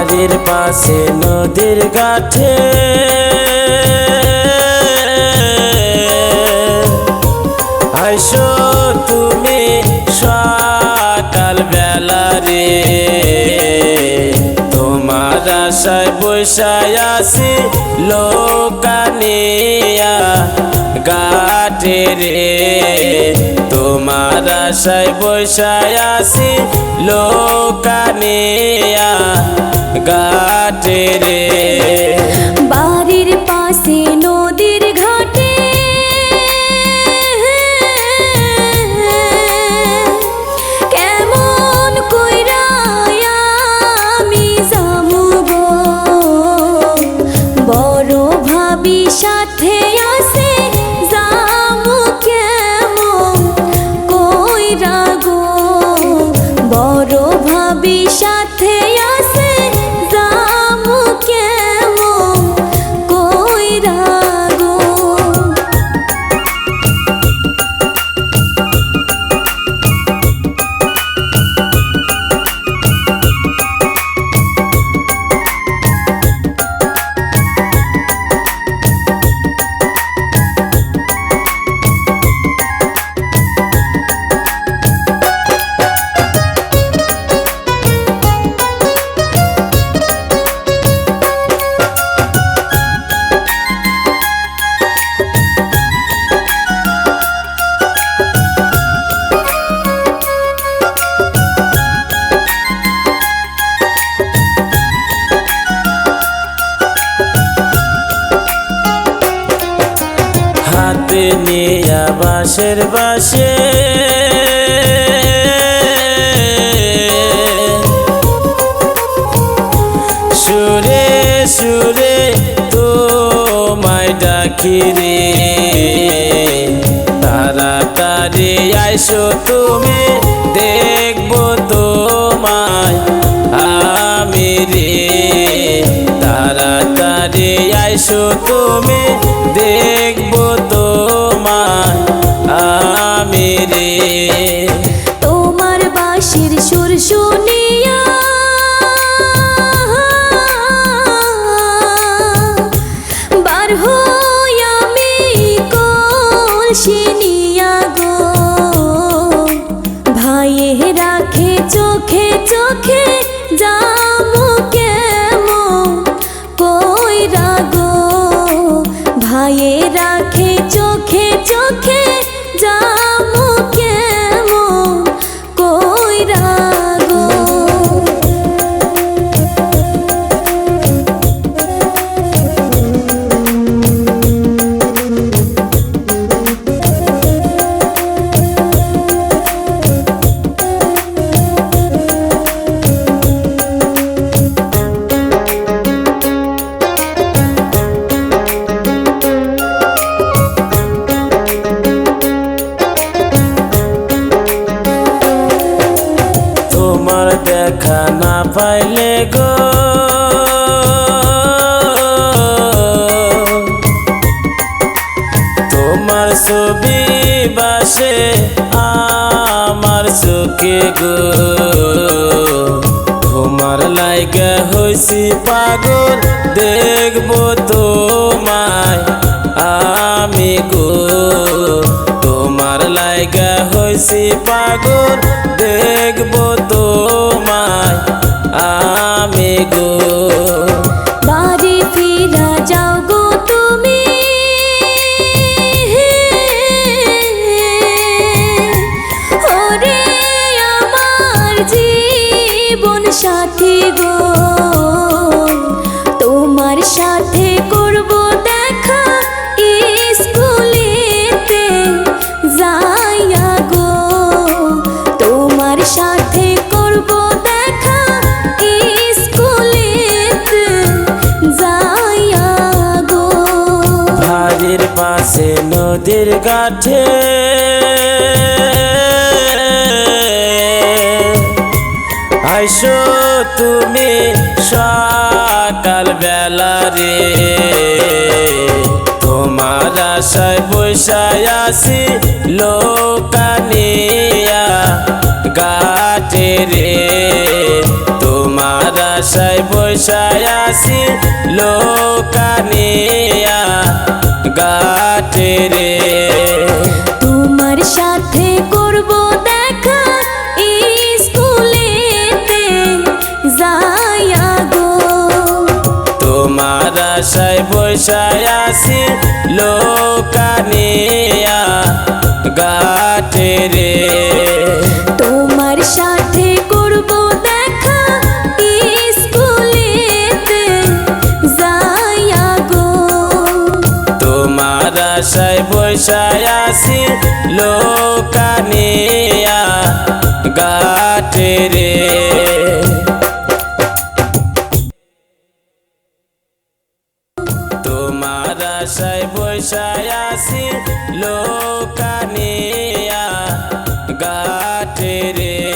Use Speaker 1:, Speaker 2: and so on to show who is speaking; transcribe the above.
Speaker 1: পাশে নদীর গাঠে আইসো তুমি সকাল বেলা রে। তোমার আশায় বৈশায় আসি লোকানিয়া গাঠে রে। তোমার আশায় বৈশায় আসি লোকানিয়া গাটে রে।
Speaker 2: বাড়ির পাশে
Speaker 1: বাঁশের বাসে সুরে সুরে তোমায় ডাকি রে। তাড়াতাড়ি আইসো তুমি, দেখব তোমায় আমি রে। তাড়াতাড়ি আইসো তুমি, দেখব
Speaker 2: তোমার বাঁশির সুর শুনিয়া
Speaker 1: ছবি বাসে আমার চোখে গো। তোমার লাইগা হইছি পাগল, দেখব তোমায় আমি গো। তোমার লাইগা হইছি পাগল, দেখব তোমায় আমি গো।
Speaker 2: সাথী গো। তোমার সাথে করব দেখা স্কুলেতে যাইয়া গো। তোমার সাথে করব দেখা স্কুলেতে যাইয়া গো।
Speaker 1: বাড়ির পাশে নদীর গাঠে আইসো। তুমি সকাল বেলা রে। তোমার আশায় বৈশায় আসি লোকানিয়া গাটে রে। তোমার আশায় বৈশায় আসি লোকানিয়া গাটে রে।
Speaker 2: তোমার সাথে
Speaker 1: বৈশায় আসি লোকানিয়া গাটে রে।
Speaker 2: তোমার সাথে করব দেখা স্কুলেতে যাইয়া গো
Speaker 1: তোমার আশায় বৈশায় আসি লোকানিয়া গাটে রে। আশায় বৈশায় আসি লোকানিয়া গাঠে রে